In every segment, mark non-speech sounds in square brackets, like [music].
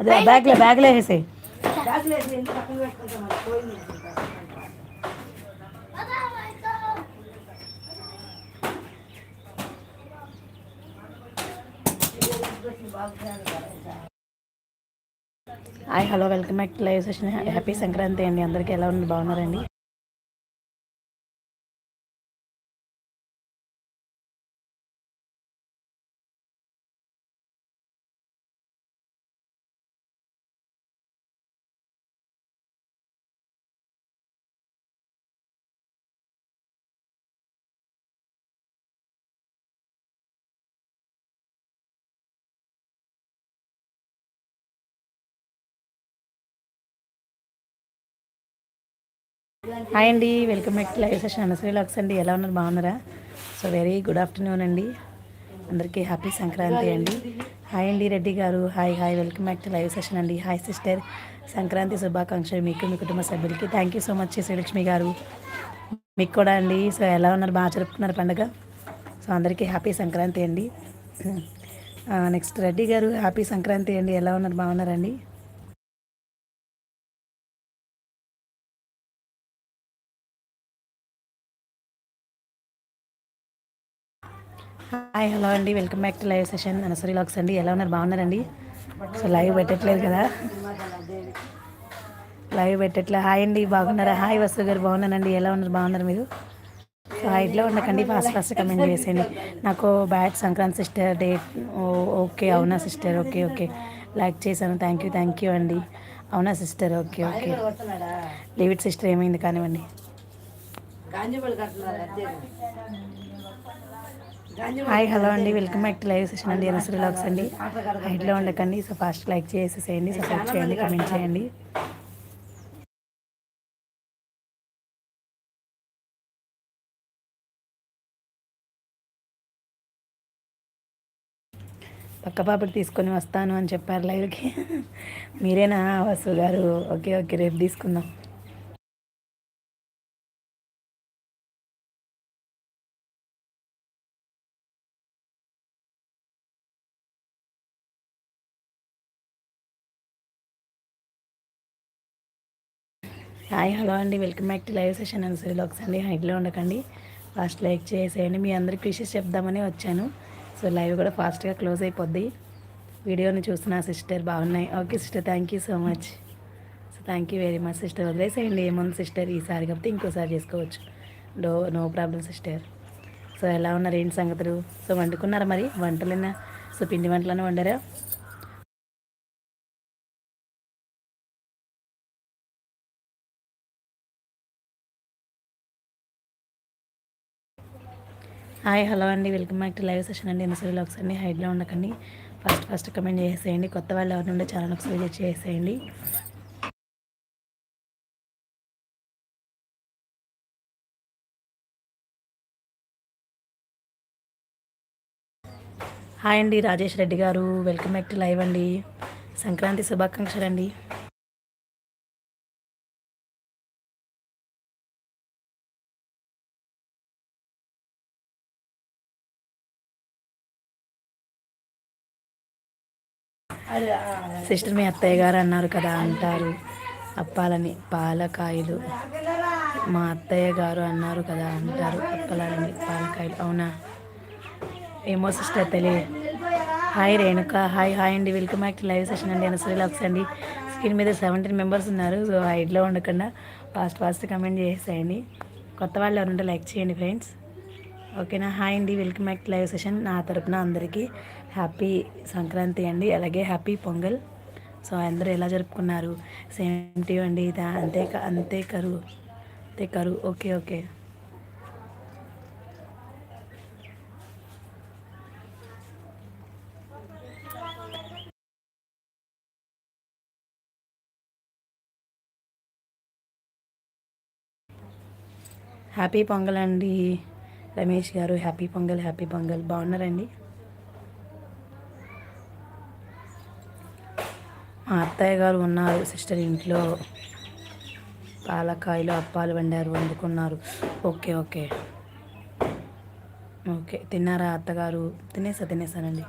అదే బ్యాగ్లో బ్యాగ్లో వేసేయి. Hi hello welcome back to live session happy Sankranti అండి. అందరికీ ఎలా ఉంది? బాగున్నారండి హాయ్ అండి welcome back to live session అనసరి లాక్స్ అండి. ఎలా ఉన్నారు? బాగున్నారా? సో వెరీ గుడ్ ఆఫ్టర్నూన్ అండి. అందరికీ హ్యాపీ సంక్రాంతి అండి. హాయ్ అండి రెడ్డి గారు. Hi hi welcome back to live session అండి. Hi sister. సంక్రాంతి శుభాకాంక్షలు మీకు మీ కుటుంబ సభ్యులకి. Thank you so much Srilakshmi గారు. మీకు కూడా అండి. సో ఎలా ఉన్నారు? బాగా జరుపుకున్నారు పండుగ? సో అందరికీ హ్యాపీ సంక్రాంతి అండి. [clears throat] నెక్స్ట్ రెడ్డి గారు హ్యాపీ సంక్రాంతి అండి. ఎలా ఉన్నారు? బాగున్నారండి హాయ్ హలో అండి. Welcome back to live session. అనసరి లాక్స్ అండి. ఎలా ఉన్నారు? బాగున్నారండి? సో లైవ్ పెట్టట్లేదు కదా. లైవ్ పెట్టట్లే. హాయ్ అండి బాగున్నారా? హాయ్ వసు గారు. బాగున్నానండి. ఎలా ఉన్నారు? బాగున్నారు మీరు? సో హైట్లో ఉండకండి ఫాస్ట్ ఫాస్ట్ కమెంట్ చేసేయండి. నాకు బ్యాట్ సంక్రాంతి సిస్టర్ డేట్ ఓకే అవునా సిస్టర్? Okay okay. లైక్ చేశాను. థ్యాంక్ యూ థ్యాంక్ యూ అండి. అవునా sister? Okay okay. Leave it sister ఏమైంది కానివ్వండి. హాయ్ హలో అండి. Welcome back to live session అండి. ఎనసరి లాక్స్ అండి. హైట్లో ఉండకండి. సో ఫాస్ట్ లైక్ చేసేసేయండి. సపోర్ట్ చేయండి. కమెంట్ చేయండి. పక్క పాపడి తీసుకొని వస్తాను అని చెప్పారు లైవ్కి. మీరేనా వసు గారు? Okay okay. రేపు తీసుకుందాం. హాయ్ హలో అండి. Welcome back to live session and సిలాక్స్ అండి. హైట్లో ఉండకండి. ఫాస్ట్ లైక్ చేసేయండి. మీ అందరికి విషెస్ చెప్దామని వచ్చాను. సో లైవ్ కూడా ఫాస్ట్గా క్లోజ్ అయిపోద్ది. వీడియోని చూస్తున్న సిస్టర్ బాగున్నాయి. Okay sister thank you so much. So thank you very much sister. వదిలేసేయండి. ఏముంది సిస్టర్? ఈసారి కాబట్టి ఇంకోసారి చేసుకోవచ్చు. Do no problem sister. So ఎలా ఉన్నారు? ఏంటి సంగతులు? సో వండుకున్నారా మరి? వంటలైనా? సో పిండి వంటలైనా వండారా? హాయ్ హలో అండి. Welcome back to live session అండి. ఎన్ఎస్ఎల్ లాక్స్ అండి? హైడ్లో ఉండకండి. ఫస్ట్ ఫస్ట్ కమెంట్ చేసేయండి. కొత్త వాళ్ళు ఎవరి నుండి ఛానల్ ఒకసారి చేసేయండి. హాయ్ అండి. రాజేష్ రెడ్డి గారు. వెల్కమ్ బ్యాక్ టు లైవ్ అండి. సంక్రాంతి శుభాకాంక్షలు అండి. సిస్టర్ మీ అత్తయ్య గారు అన్నారు కదా అంటారు. అప్పాలని పాలకాయలు. మా అత్తయ్య గారు అన్నారు కదా అంటారు. అప్పాలని పాలకాయలు. అవునా? ఏమో సిస్టర్ తెలియదు హాయ్ రేణుక. హాయ్ హాయ్ అండి. Welcome back to live session అండి. అనసరి లాక్స్ అండి. స్క్రీన్ మీద సెవెంటీన్ మెంబర్స్ ఉన్నారు. సో హైడ్లో ఉండకుండా ఫాస్ట్ ఫాస్ట్ కమెంట్ చేసేయండి. కొత్త వాళ్ళు ఎవరుంటే లైక్ చేయండి ఫ్రెండ్స్. ఓకేనా? హాయ్ అండి. Welcome back to live session. నా తరపున అందరికీ హ్యాపీ సంక్రాంతి అండి అలాగే హ్యాపీ పొంగల్. సో అందరూ ఎలా జరుపుకున్నారు? సేమ్ టీ అండి అంతే అంతే కరు అంతే కరు. Okay okay. హ్యాపీ పొంగల్ అండి. రమేష్ గారు హ్యాపీ పొంగల్ హ్యాపీ పొంగల్. బాగున్నారండి? మా అత్తయ్య గారు ఉన్నారు సిస్టర్ ఇంట్లో. పాలకాయలు అప్పాలు వండారు వండుకున్నారు. Okay okay. ఓకే తిన్నారా అత్తగారు? తినేసా తినేసానండి.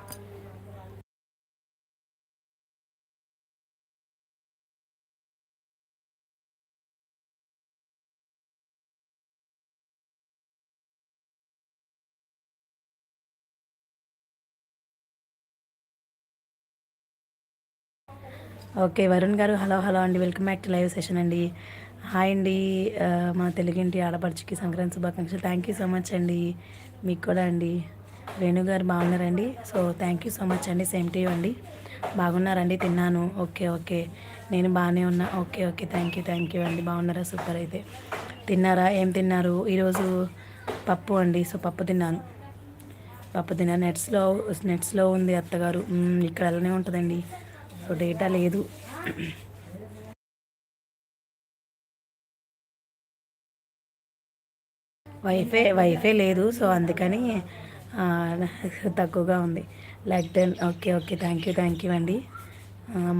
ఓకే వరుణ్ గారు హలో హలో అండి. Welcome back to live session అండి. హాయ్ అండి. మన తెలుగింటి ఆడపడుచుకి సంక్రాంతి శుభాకాంక్షలు. థ్యాంక్ యూ సో మచ్ అండి. మీకు కూడా అండి. వేణు గారు బాగున్నారండి. So thank you so much అండి. సేమ్ టు అండి. బాగున్నారండి తిన్నాను. Okay okay. నేను బాగానే ఉన్నా. Okay okay. Thank you thank you అండి. బాగున్నారా? సూపర్ అయితే. తిన్నారా? ఏం తిన్నారు? ఈరోజు పప్పు అండి. సో పప్పు తిన్నాను. పప్పు తిన్నాను నెట్స్లో నెట్స్లో ఉంది అత్తగారు. ఇక్కడ అలానే ఉంటుందండి. సో డేటా లేదు. వైఫై వైఫై లేదు. సో అందుకని తక్కువగా ఉంది. Like then okay okay thank you thank you అండి.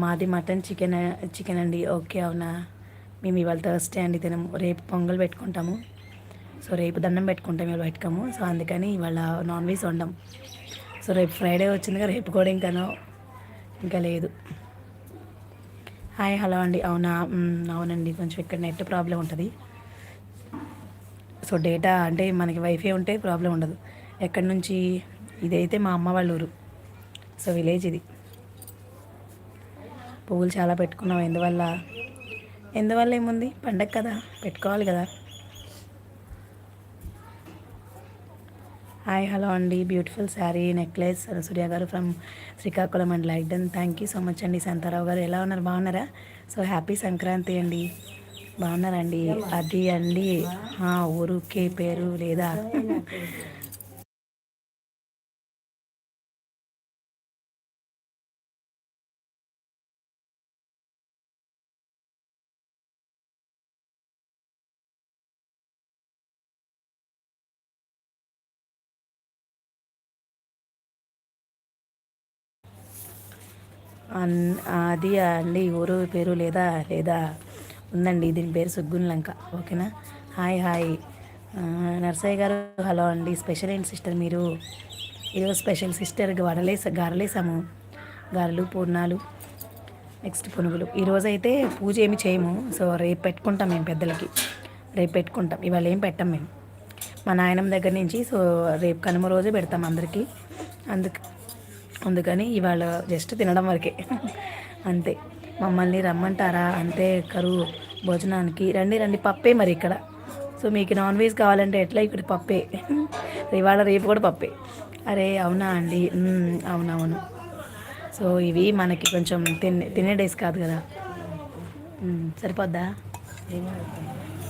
మాది మటన్ చికెన్ చికెన్ అండి. ఓకే అవునా? మేము ఇవాళ థర్స్డే అండి తినము. రేపు పొంగల్ పెట్టుకుంటాము. సో రేపు దండం పెట్టుకుంటాం ఇవాళ పెట్టుకోము సో అందుకని ఇవాళ నాన్ వెజ్ వండాం. సో రేపు ఫ్రైడే వచ్చిందిగా రేపు కూడా ఇంకానో ఇంకా లేదు. హాయ్ హలో అండి. అవునా? అవునండి. కొంచెం ఇక్కడ నెట్ ప్రాబ్లం ఉంటుంది. సో డేటా అంటే మనకి వైఫై ఉంటే ప్రాబ్లం ఉండదు. ఎక్కడి నుంచి? ఇదైతే మా అమ్మ వాళ్ళ ఊరు. సో విలేజ్ ఇది. పువ్వులు చాలా పెట్టుకున్నాం. ఎందువల్ల? ఎందువల్ల ఏముంది? పండగ కదా. పెట్టుకోవాలి కదా. హాయ్ హలో అండి. బ్యూటిఫుల్ శారీ నెక్లెస్ సూర్య గారు from Srikakulam and like done thank you so much అండి. శాంతారావు గారు ఎలా ఉన్నారు? బాగున్నారా? సో హ్యాపీ సంక్రాంతి అండి. బాగున్నారండి అది అండి. ఊరుకే పేరు లేదా? అది అండి ఊరు పేరు లేదా లేదా ఉందండి దీని పేరు సుగ్గున్ లంక ఓకేనా? Hi hi. నర్సయ్య గారు హలో అండి. స్పెషల్ ఏంటి సిస్టర్ మీరు? ఈరోజు స్పెషల్ సిస్టర్ వడలేస గారలేసాము. గారెలు పూర్ణాలు నెక్స్ట్ పునుగులు. ఈరోజు అయితే పూజ ఏమి చేయము. సో రేపు పెట్టుకుంటాం మేము పెద్దలకి. రేపు పెట్టుకుంటాం. ఇవాళ ఏం పెట్టాం మేము. మా నాయనమ్మ దగ్గర నుంచి సో రేపు కనుమ రోజే పెడతాం అందరికీ. అందుకు అందుకని ఇవాళ జస్ట్ తినడం వరకే. అంతే. మమ్మల్ని రమ్మంటారా? అంతే కరువు భోజనానికి రండి రండి. పప్పే మరి ఇక్కడ. సో మీకు నాన్ వెజ్ కావాలంటే ఎట్లా ఇక్కడ పప్పే? ఇవాళ రేపు కూడా పప్పే. అరే అవునా అండి? అవునవును. సో ఇవి మనకి కొంచెం తినే తినే డేస్ కాదు కదా. సరిపోద్దా?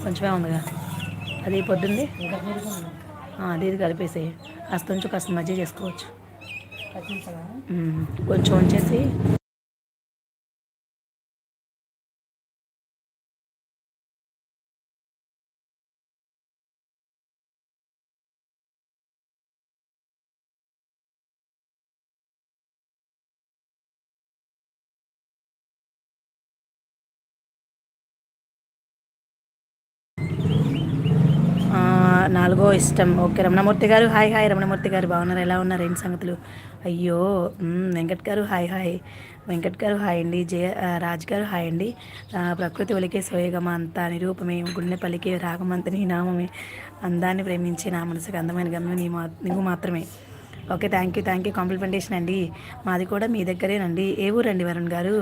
కొంచెమే ఉందిగా. అది పొద్దుంది? అది ఇది కలిపేసి కాస్త కొంచెం కాస్త మజ్జిగ చేసుకోవచ్చు. కొంచెం వచ్చేసి నాలుగో ఇష్టం. ఓకే రమణమూర్తి గారు హాయ్ హాయ్. రమణమూర్తి గారు బాగున్నారు. ఎలా ఉన్నారు? ఏంటి సంగతులు? అయ్యో వెంకట్ గారు హాయ్ హాయ్. వెంకట్ గారు హాయ్ అండి. జయ రాజ్ గారు హాయ్ అండి. ప్రకృతి ఒలికే సోయగమ అంతా నిరూపమే. గుండె పలికే రాగమంత నీ నామమే. అందాన్ని ప్రేమించి నా మనసుకు అందమైన గమ్యం నీ మా నువ్వు మాత్రమే. Okay thank you thank you. Complementation అండి. మాది కూడా మీ దగ్గరేనండి. ఏ ఊరండి వరుణ్ గారు?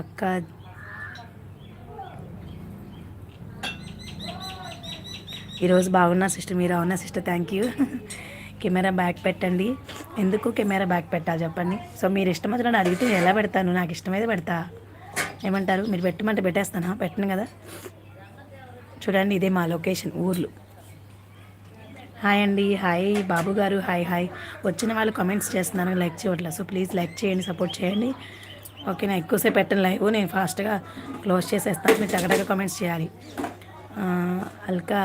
అక్క ఈరోజు బాగున్నా సిస్టర్ మీరు అవునా sister thank you camera back పెట్టండి. ఎందుకు కెమెరా బ్యాక్ పెట్టాలి చెప్పండి? సో మీరు ఇష్టం వచ్చిన అడిగితే నేను ఎలా పెడతాను? నాకు ఇష్టమైతే పెడతా. ఏమంటారు? మీరు పెట్టమంటే పెట్టేస్తానా? పెట్టను కదా. చూడండి ఇదే మా లొకేషన్ ఊర్లు. హాయ్ అండి హాయ్ బాబు గారు హాయ్ హాయ్ వచ్చిన వాళ్ళు కామెంట్స్ చేస్తున్నాను లైక్ చేయట్లేదు సో ప్లీజ్ లైక్ చేయండి సపోర్ట్ చేయండి. ఓకే నా ఎక్కువసేపు పెట్టను లైవ్ నేను ఫాస్ట్గా క్లోజ్ చేసేస్తాను. మీరు చక్కగా కామెంట్స్ చేయాలి. అల్కా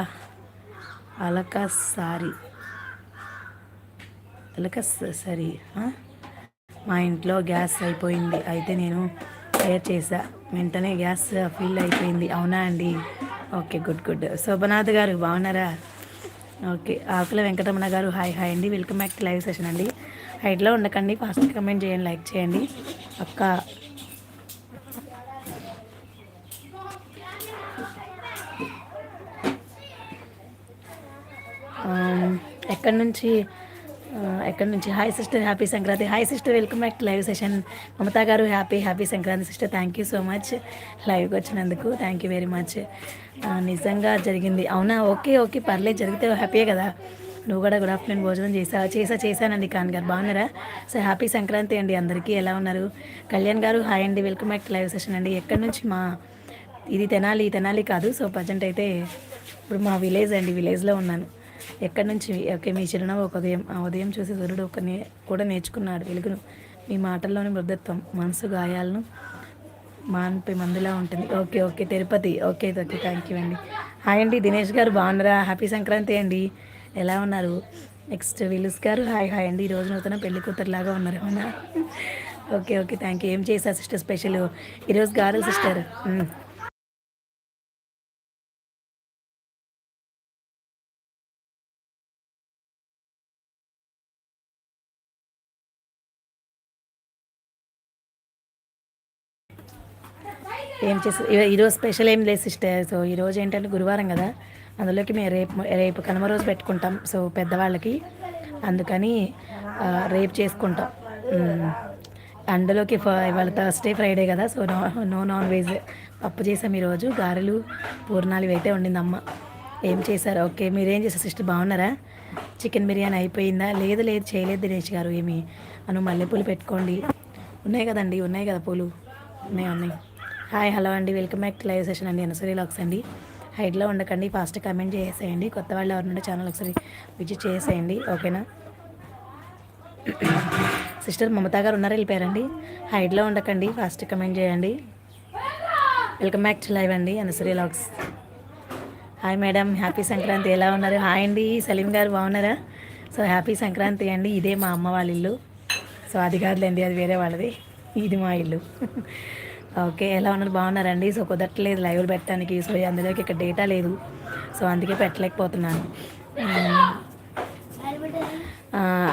అలక సారీ. అలక సరి మా ఇంట్లో గ్యాస్ అయిపోయింది. అయితే నేను షేర్ చేసా. వెంటనే గ్యాస్ ఫిల్ అయిపోయింది. అవునా అండి? Okay good good. శోభనాథ్ గారు బాగున్నారా? ఓకే ఆకుల వెంకటరమణ గారు హాయ్ హాయ్ అండి. Welcome back to live session అండి. హైట్లో ఉండకండి ఫాస్ట్ కమెంట్ చేయండి లైక్ చేయండి. అక్క ఎక్కడి నుంచి ఎక్కడి నుంచి? Hi sister happy Sankranti hi sister welcome back to live session Mamata గారు happy happy Sankranti sister thank you so much లైవ్కి వచ్చినందుకు థ్యాంక్ యూ వెరీ మచ్ నిజంగా జరిగింది. అవునా? ఓకే ఓకే పర్లేదు. జరిగితే హ్యాపీయే కదా. నువ్వు కూడా గుడ్ ఆఫ్టర్నూన్ భోజనం చేసా చేసా చేశానండి. ఖాన్ గారు బాగున్నారా? సో హ్యాపీ సంక్రాంతి అండి. అందరికీ ఎలా ఉన్నారు? కళ్యాణ్ గారు హాయ్ అండి. Welcome back to live session అండి. ఎక్కడి నుంచి మా ఇది తెనాలి తెనాలి కాదు. సో ప్రజెంట్ అయితే ఇప్పుడు మా విలేజ్ అండి. విలేజ్లో ఉన్నాను. ఎక్కడి నుంచి ఓకే మీ చిరునవ్వు ఒక ఉదయం ఆ ఉదయం చూసి సూర్యుడు ఒక నే కూడా నేర్చుకున్నాడు. వెలుగును. మీ మాటల్లోని మృదత్వం మనసు గాయాలను మాన్పి మందులా ఉంటుంది. Okay okay Tirupati. Okay okay thank you అండి. హాయ్ అండి దినేష్ గారు బాగున్నారా? హ్యాపీ సంక్రాంతి అండి. ఎలా ఉన్నారు? నెక్స్ట్ విలుస్ గారు హాయ్ హాయ్ అండి. ఈరోజు నూతన పెళ్ళి కూతురులాగా ఉన్నారు అవునా? [laughs] ఓకే ఓకే థ్యాంక్ యూ ఏం చేశారు సిస్టర్ స్పెషల్? ఈరోజు గారు సిస్టర్? ఏం చేసి ఈ- ఈరోజు స్పెషల్ ఏం లేదు సిస్టర్. సో ఈరోజు ఏంటంటే గురువారం కదా. అందులోకి మేము రేపు రేపు కనుమ రోజు పెట్టుకుంటాం. సో పెద్దవాళ్ళకి. అందుకని రేపు చేసుకుంటాం. అందులోకి ఇవాళ థర్స్డే ఫ్రైడే కదా. So no no non veg పప్పు చేసాం ఈరోజు గారెలు పూర్ణాలు అయితే వండింది అమ్మ ఏం చేశారు? ఓకే మీరేం చేశారు సిస్టర్? బాగున్నారా? చికెన్ బిర్యానీ అయిపోయిందా? లేదు లేదు చేయలేదు దినేష్ గారు ఏమి. అను మల్లెపూలు పెట్టుకోండి. ఉన్నాయి కదండి ఉన్నాయి కదా పూలు. ఉన్నాయి ఉన్నాయి. హాయ్ హలో అండి. Welcome back to live session అండి. అనసరి లాక్స్ అండి. హైట్లో ఉండకండి ఫాస్ట్ కమెంట్ చేసేయండి. కొత్త వాళ్ళు ఎవరినంటే ఛానల్ ఒకసారి విజిట్ చేసేయండి. ఓకేనా? సిస్టర్ మమతా గారు ఉన్నారు వెళ్ళిపోయారండి. హైట్లో ఉండకండి ఫాస్ట్ కమెంట్ చేయండి. వెల్కమ్ బ్యాక్ టు లైవ్ అండి అనసరి లాక్స్ హాయ్ మేడం హ్యాపీ సంక్రాంతి. ఎలా ఉన్నారు? హాయ్ అండి. సలీం గారు బాగున్నారా? సో హ్యాపీ సంక్రాంతి అండి. ఇదే మా అమ్మ వాళ్ళ ఇల్లు. సో అది కాదులేండి అది వేరే వాళ్ళది. ఇది మా ఇల్లు. ఓకే ఎలా ఉన్నారు? బాగున్నారండి? సో కుదరట్లేదు లైవ్లు పెట్టడానికి. సో అందులోకి ఇక్కడ డేటా లేదు. సో అందుకే పెట్టలేకపోతున్నాను.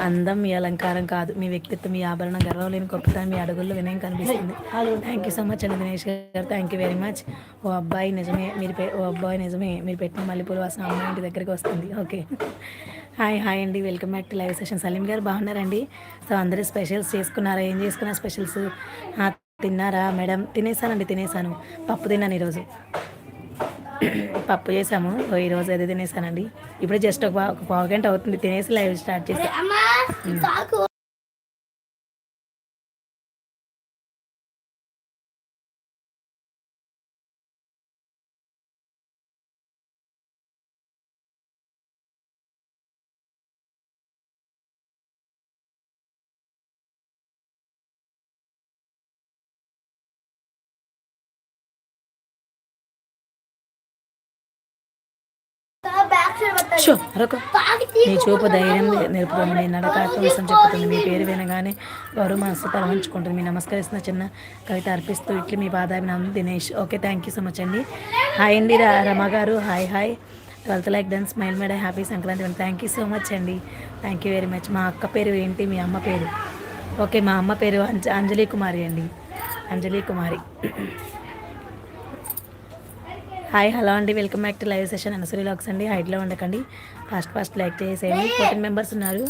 అందం మీ అలంకారం కాదు. మీ వ్యక్తిత్వం మీ ఆభరణం గర్వం లేని గొప్పతనం మీ అడుగుల్లో వినయం కనిపిస్తుంది. థ్యాంక్ యూ సో మచ్ అండి దినేష్ గారు. థ్యాంక్ యూ వెరీ మచ్ ఓ అబ్బాయి నిజమే మీరు పె- ఓ అబ్బాయి నిజమే. మీరు పెట్టిన మల్లెపూల వాసన అమ్మాయి ఇంటి దగ్గరికి వస్తుంది. ఓకే. హాయ్ హాయ్ అండి. Welcome back to live session. Salim గారు బాగున్నారండి? సో అందరూ స్పెషల్స్ చేసుకున్నారా? ఏం చేసుకున్నారు స్పెషల్స్? తిన్నారా? మేడం తినేసానండి తినేసాను. పప్పు తిన్నాను ఈరోజు. పప్పు చేసాము. ఈరోజు అదే తినేసానండి. ఇప్పుడు జస్ట్ ఒక ఒక పావు గంట అవుతుంది. తినేసి లైవ్ స్టార్ట్ చేసి. నీ చూపు ధైర్యం నేర్పుతుంది మీ నడక ఆత్మవిశ్వాసం చెప్పుతుంది మీ పేరు వినగానే గౌరవ మనసు తలవంచుకుంటుంది మీ నమస్కరిస్తున్న చిన్న కవిత అర్పిస్తూ ఇట్లా మీ పాదాభినామం Dinesh. Okay thank you so much అండి. హాయ్ అండి రా- రమ గారు. Hi hi. Twelfth like done smile మేడ happy Sankranti thank you so much అండి. Thank you very much. మా అక్క పేరు ఏంటి? మీ అమ్మ పేరు. ఓకే మా అమ్మ పేరు అంజ అంజలి కుమారి అండి. అంజలి కుమారి. హాయ్ హలో అండి. Welcome back to live session Anasuri లాక్స్ అండి. హైట్లో ఉండకండి. ఫాస్ట్ ఫాస్ట్ లైక్ చేసేయండి. ఫోర్టీన్ మెంబర్స్ ఉన్నారు.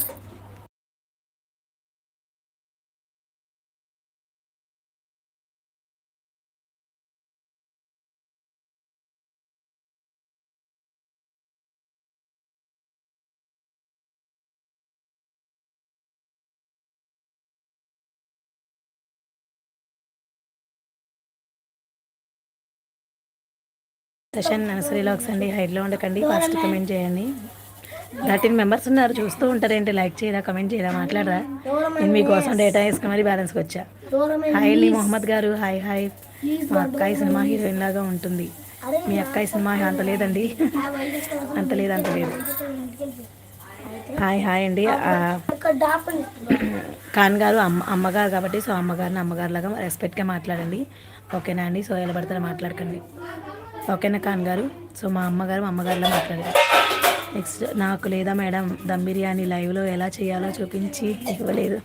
సెషన్ నర్సరీ లాక్స్ అండి హైట్లో ఉండకండి ఫస్ట్ కమెంట్ చేయండి. థర్టీన్ మెంబర్స్ ఉన్నారు చూస్తూ ఉంటారు ఏంటి లైక్ చేయరా కమెంట్ చేయరా మాట్లాడరా? నేను మీకోసం డేటా వేసుకుని మరి బ్యాలెన్స్కి వచ్చా. హాయ్ అండి మొహమ్మద్ గారు హాయ్ హాయ్ మా అక్కాయి సినిమా హీరోయిన్ లాగా ఉంటుంది. మీ అక్కాయి సినిమా అంత లేదండి. అంత లేదు అంత లేదు. హాయ్ హాయ్ అండి. ఖాన్ గారు అమ్మ అమ్మగారు కాబట్టి సో అమ్మగారిని అమ్మగారు లాగా రెస్పెక్ట్గా మాట్లాడండి. ఓకేనా అండి? సో ఎలా పడితే మాట్లాడకండి. ఓకేనా ఖాన్ గారు? సో మా అమ్మగారు మా అమ్మగారిలా మాట్లాడారు. నెక్స్ట్ నాకు లేదా మేడం దమ్ బిర్యానీ లైవ్లో ఎలా చేయాలో చూపించి ఇవ్వలేదు.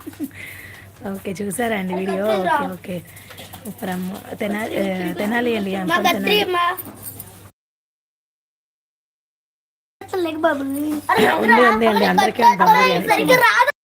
ఓకే చూసారా అండి video? Okay okay. From Tenali Tenali. అండి. ఉంది ఉంది అండి అందరికీ ఉంది దమ్ బిర్యానీ.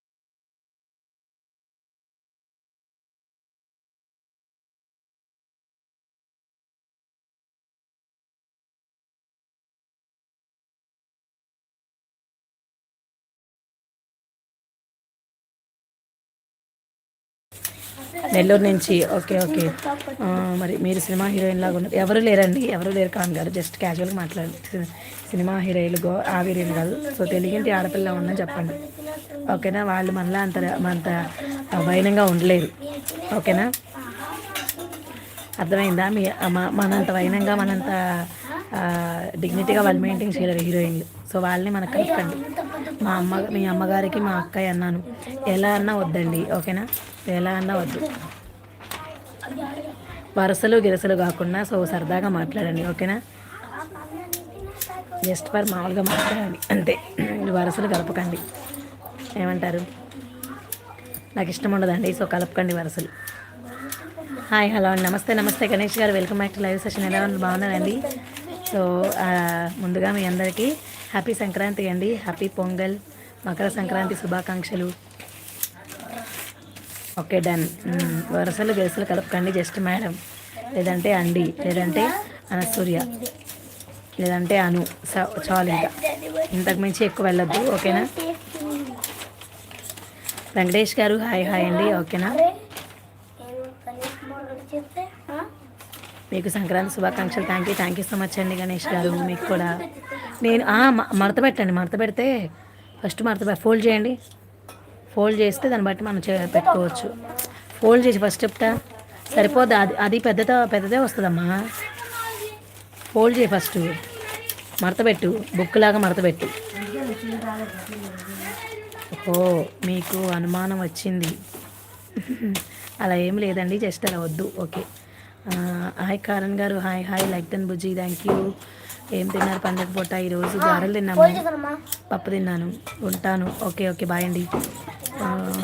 నెల్లూరు నుంచి. Okay okay. మరి మీరు సినిమా హీరోయిన్ లాగా ఉన్నారు ఎవరు లేరండి? ఎవరు లేరు కాన్ గారు జస్ట్ క్యాజువల్గా మాట్లాడండి సి- సినిమా హీరోయిన్లు గో ఆ కాదు. సో తెలుగింటి ఆడపిల్ల ఉందని చెప్పండి. ఓకేనా? వాళ్ళు మనలా అంత అంత వైనంగా ఉండలేరు. ఓకేనా? అర్థమైందా? మీ మనంత వైనంగా మనంత డిగ్నిటీగా వాళ్ళు మెయింటైన్ చేయలేరు హీరోయిన్లు సో వాళ్ళని మనకు కలుపుకండి మా అమ్మ మీ అమ్మగారికి మా అక్కయ్య అన్నాను. ఎలా అన్నా వద్దండి ఓకేనా? ఎలా అన్నా వద్దు. వరుసలు గిరసలు కాకుండా సో సరదాగా మాట్లాడండి ఓకేనా? జస్ట్ ఫర్ మామూలుగా మాట్లాడండి అంతే. వరుసలు కలపకండి. ఏమంటారు? నాకు ఇష్టం ఉండదండి సో కలపకండి వరుసలు. హాయ్ హలో అండి నమస్తే నమస్తే గణేష్ గారు. Welcome back to live session ఎలా ఉంది బాగున్నానండి సో ముందుగా మీ అందరికీ హ్యాపీ సంక్రాంతి అండి. హ్యాపీ పొంగల్ మకర సంక్రాంతి శుభాకాంక్షలు. Okay done. వరుసలు గెలుసులు కలపకండి జస్ట్ మేడం. లేదంటే అండి లేదంటే అనసూర్య లేదంటే అను చాలు ఇంకా. ఇంతకు మించి ఎక్కువ వెళ్ళొద్దు ఓకేనా? వెంకటేష్ గారు హాయ్ హాయ్ అండి ఓకేనా? మీకు సంక్రాంతి శుభాకాంక్షలు. Thank you thank you so much అండి గణేష్ గారు. మీకు కూడా. నేను మ- మడత పెట్టండి మడత పెడితే ఫస్ట్ మడత ఫోల్డ్ చేయండి. ఫోల్డ్ చేస్తే దాన్ని బట్టి మనం చే- పెట్టుకోవచ్చు. ఫోల్డ్ చేసి ఫస్ట్ చెప్తా సరిపోద్ది? అది అది పెద్దద పెద్దదే వస్తుందమ్మా. ఫోల్డ్ చేయి ఫస్ట్ మడత పెట్టు. బుక్ లాగా మడత పెట్టు. ఓ మీకు అనుమానం వచ్చింది. [laughs] అలా ఏం లేదండి జస్ట్ అలా వద్దు. Okay hi Karan garu hi hi like than Bujji thank you. ఏం తిన్నారు పండగ పూట ఈరోజు? గారెలు తిన్నాము. పప్పు తిన్నాను ఉంటాను. ఓకే ఓకే బాయ్ అండి.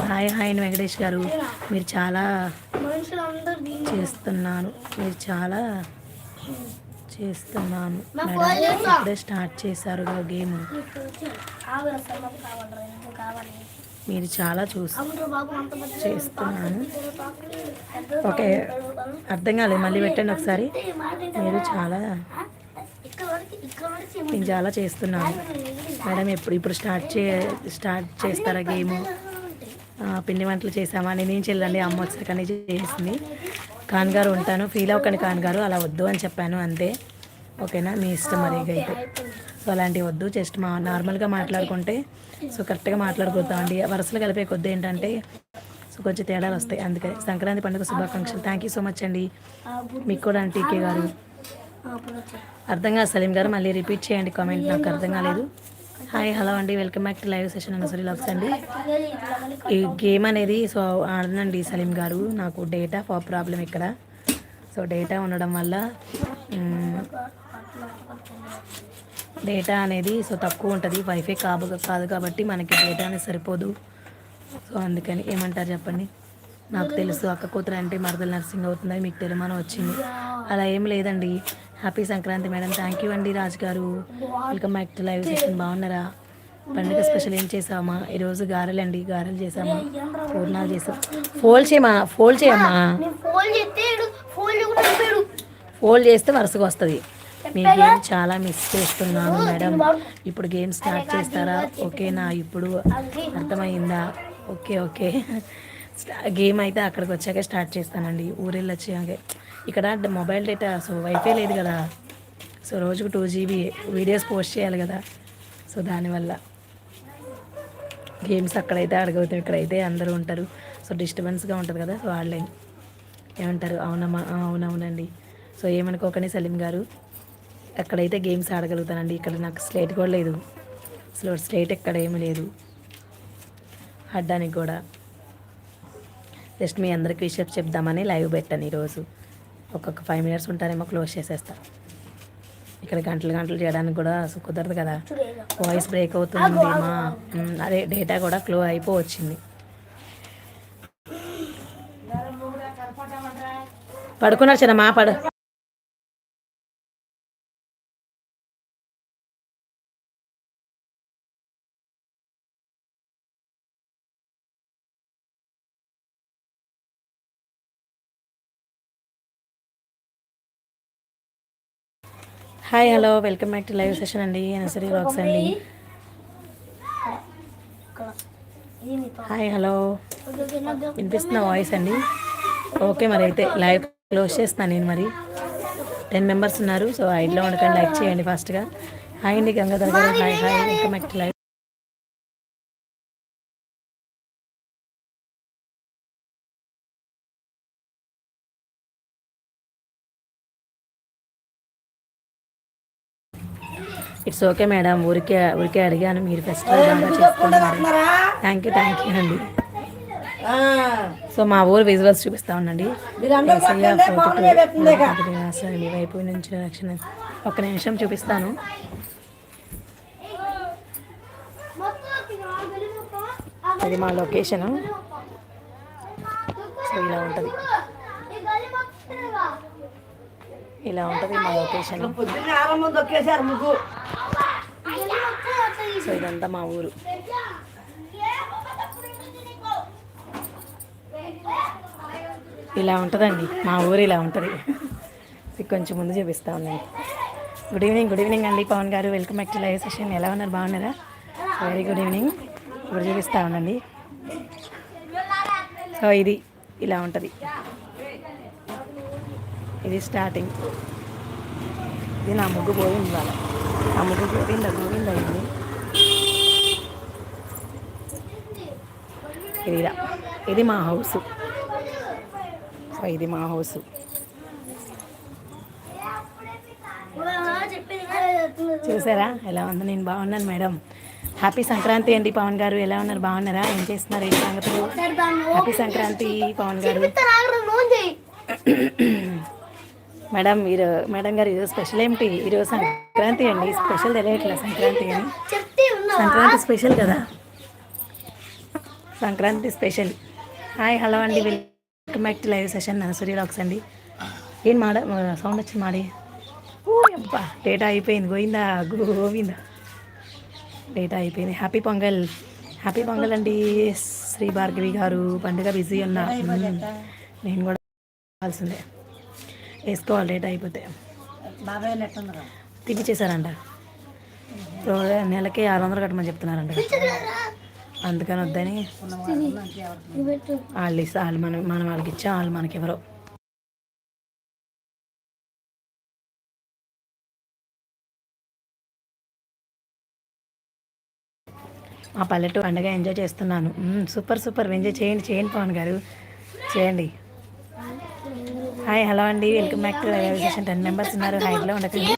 హాయ్ హాయ్ అండి వెంకటేష్ గారు. మీరు చాలా చేస్తున్నాను మీరు చాలా చేస్తున్నాను. ఇప్పుడే స్టార్ట్ చేశారు గేమ్. మీరు చాలా చూసి చేస్తున్నాను. ఓకే అర్థం కాలేదు మళ్ళీ పెట్టండి ఒకసారి. మీరు చాలా నేను చాలా చేస్తున్నాను మేడం ఎప్పుడు ఇప్పుడు స్టార్ట్ చే స్టార్ట్ చేస్తారా గేమ్? పిండి వంటలు చేసామా? నేనేం చెల్లండి అమ్మ వచ్చాకనే చేసింది. కాన్గారు ఉంటాను ఫీల్ అవ్వకండి కాన్గారు అలా వద్దు అని చెప్పాను అంతే. ఓకేనా? మీ ఇష్టం మరి అయితే. సో అలాంటివి వద్దు జస్ట్ మా నార్మల్గా మాట్లాడుకుంటే సో కరెక్ట్గా మాట్లాడుకుంటామండి. వరుసలు కలిపే కొద్ది ఏంటంటే కొంచెం తేడాలు వస్తాయి. అందుకని సంక్రాంతి పండుగ శుభాకాంక్షలు. థ్యాంక్ యూ సో మచ్ అండి. మీకు కూడా టీకే గారు. అర్థం కాదు సలీం గారు మళ్ళీ రిపీట్ చేయండి కామెంట్ నాకు అర్థం కాలేదు. హాయ్ హలో అండి. Welcome back to live session అనసరి లవ్స్ అండి. ఈ గేమ్ అనేది సో ఆడనండి సలీం గారు. నాకు డేటా ఫా ప్రాబ్లం ఇక్కడ. సో డేటా ఉండడం వల్ల డేటా అనేది సో తక్కువ ఉంటుంది. వైఫై కాదు కాదు కాబట్టి మనకి డేటా అనేది సరిపోదు. సో అందుకని ఏమంటారు చెప్పండి? నాకు తెలుసు అక్క కూతురు అంటే మరదలు నర్సింగ్ అవుతుందని మీకు తెలుమానం వచ్చింది. అలా ఏం లేదండి. Happy Sankranti madam. Thank you అండి రాజు గారు. Welcome back to live session. బాగున్నారా? పండుగ స్పెషల్ ఏం చేసామా? ఈరోజు గారెలు అండి గారెలు చేసామా? పూర్ణాలు చేసాం. ఫోల్డ్ చేయమా? ఫోల్డ్ చేయమ్మా ఫోల్డ్ చేస్తే వరుసగా వస్తుంది. మీ గేమ్ చాలా మిస్ చేస్తున్నాను మేడం. ఇప్పుడు గేమ్ స్టార్ట్ చేస్తారా? ఓకేనా? ఇప్పుడు అర్థమైందా? Okay okay. గేమ్ అయితే అక్కడికి వచ్చాక స్టార్ట్ చేస్తానండి. ఊరెళ్ళి వచ్చాక. ఇక్కడ మొబైల్ డేటా సో వైఫై లేదు కదా. సో రోజుకు టూ జీబీ వీడియోస్ పోస్ట్ చేయాలి కదా. సో దానివల్ల గేమ్స్ అక్కడైతే అడగవుతాం ఇక్కడైతే అందరూ ఉంటారు. సో డిస్టర్బెన్స్గా ఉంటుంది కదా సో ఆన్లైన్ ఏమంటారు? అవునమ్మా అవునవునండి. సో ఏమనుకోకనే సలీం గారు. అక్కడైతే గేమ్స్ ఆడగలుగుతానండి ఇక్కడ నాకు స్లేట్ కూడా లేదు. అసలు స్లేట్ ఎక్కడ ఏమీ లేదు. ఆడడానికి కూడా. జస్ట్ మీ అందరికి విషయం చెప్దామని లైవ్ పెట్టాను ఈరోజు. ఒక్కొక్క ఫైవ్ మినిట్స్ ఉంటారేమో క్లోజ్ చేసేస్తా. ఇక్కడ గంటలు గంటలు చేయడానికి కూడా కుదరదు కదా. వాయిస్ బ్రేక్ అవుతుంది మా. అదే డేటా కూడా క్లో అయిపోవచ్చింది. పడుకున్నారు చిన్న మా పడు. Hi hello. Welcome back to live session అండి. నర్సరీ బ్లాగ్స్ అండి. Hi hello. వినిపిస్తున్న వాయిస్ అండి? ఓకే మరి అయితే లైవ్ క్లోజ్ చేస్తాను నేను మరి. టెన్ మెంబర్స్ ఉన్నారు సో ఐడ్లో ఉండకండి లైక్ చేయండి ఫాస్ట్గా. హాయ్ అండి గంగాధర్ గారు. Hi hi. Welcome back to live. It's okay madam ఊరికే ఊరికే అడిగాను మీరు ఫెస్టివల్ బాగా చేసుకున్నారు? థ్యాంక్ యూ థ్యాంక్ యూ అండి. సో మా ఊరు విజువల్స్ చూపిస్తా ఉండండి. మీ వైపు నుంచి రక్షణ. ఒక నిమిషం చూపిస్తాను. ఇది మా లొకేషన్ సో ఇలా ఉంటుంది. ఇలా ఉంటుంది మా లొకేషన్. సో ఇదంతా మా ఊరు. ఇలా ఉంటుందండి. మా ఊరు ఇలా ఉంటుంది. కొంచెం ముందు చూపిస్తా ఉన్నాను. గుడ్ ఈవినింగ్ గుడ్ ఈవినింగ్ అండి పవన్ గారు. Welcome back to live session ఎలా ఉన్నారు? బాగున్నారా? వెరీ గుడ్ ఈవినింగ్ ఇప్పుడు చూపిస్తా ఉండండి. సో ఇది ఇలా ఉంటుంది. ఇది స్టార్టింగ్ ఇది నా ముగ్గు పోయింది వాళ్ళ ఆ ముగ్గు గోవింద గోవింద అయింది ఇది. ఇది మా హౌస్ సో ఇది మా హౌస్. చూసారా? ఎలా ఉంది? నేను బాగున్నాను మేడం. హ్యాపీ సంక్రాంతి అండి పవన్ గారు. ఎలా ఉన్నారు? బాగున్నారా? ఏం చేస్తున్నారు? ఈ సంగతులు? హ్యాపీ సంక్రాంతి పవన్ గారు [clears throat] చూపిస్తారు, ఆగ్రహం నోన్ చేయి. మేడం ఈరో మేడం గారు ఈరోజు స్పెషల్ ఏమిటి ఈరోజు సంక్రాంతి అండి. స్పెషల్ తెలియట్లే సంక్రాంతి అని? సంక్రాంతి స్పెషల్ కదా? సంక్రాంతి స్పెషల్. హాయ్ హలో అండి. Welcome back to live session nursery లాక్స్ అండి. ఏం మాడ సౌండ్ వచ్చింది మాడి? ఓ అబ్బా డేటా అయిపోయింది. గోయిందా గోవిందా? డేటా అయిపోయింది. హ్యాపీ పొంగల్. హ్యాపీ పొంగల్ అండి. శ్రీ భార్గవి గారు. పండుగ బిజీ ఉన్నా. నేను కూడా కావాల్సిందే వేసుకోవాలి డేటా అయిపోతే బాబాయ్ తిప్పిచ్చేసారంట రో- నెలకి ఆరు వందలు కట్టమని చెప్తున్నారంట. అందుకని వద్దని. వాళ్ళు ఇస్తా వాళ్ళు మనం మనం వాళ్ళకి ఇచ్చాం వాళ్ళు మనకి ఎవరో మా పల్లెటూరు పండుగ ఎంజాయ్ చేస్తున్నాను. Super super. ఎంజాయ్ చేయండి చేయండి పవన్ గారు. చేయండి. హాయ్ హలో అండి. Welcome back to session ten members ఉన్నారు. హైట్లో ఉండకండి.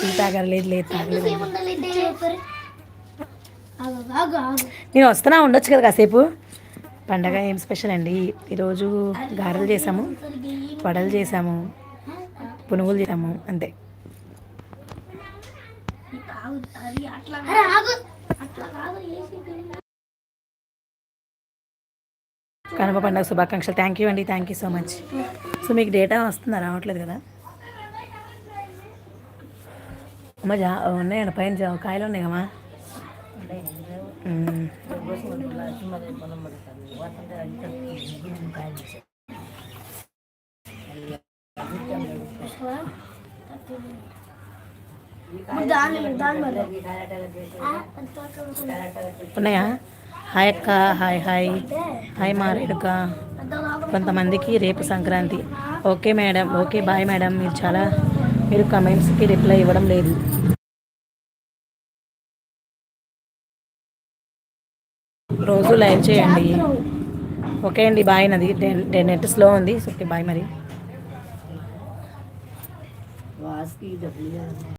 టీ తాగారు. లేదు లేదు తాగలేదు. నేను వస్తున్నా ఉండొచ్చు కదా కాసేపు. పండగ ఏం స్పెషల్ అండి? ఈరోజు గారెలు చేసాము వడలు చేసాము పునుగులు చేసాము అంతే. అట్లా కనుమ పండుగ శుభాకాంక్షలు. థ్యాంక్ యూ అండి. Thank you so much so మీకు డేటా వస్తుందా? రావట్లేదు కదా. అమ్మ జా ఉన్నాయండి పైన జా కాయలు ఉన్నాయి కమ్మా మ్మ్. ఇప్పుడు దాని దాని వల్ల. ఆ, అది ఉన్నాయా? హాయ్ అక్క హాయ్ హాయ్. హాయ్ మారేడుక. కొంతమందికి రేపు Sankranti. Okay madam okay bye madam. మీరు చాలా మీరు కమెంట్స్కి రిప్లై ఇవ్వడం లేదు. రోజు లైవ్ చేయండి. ఓకే అండి బాయ్ నది. నెట్ స్లో ఉంది. ఓకే బాయ్ మరి.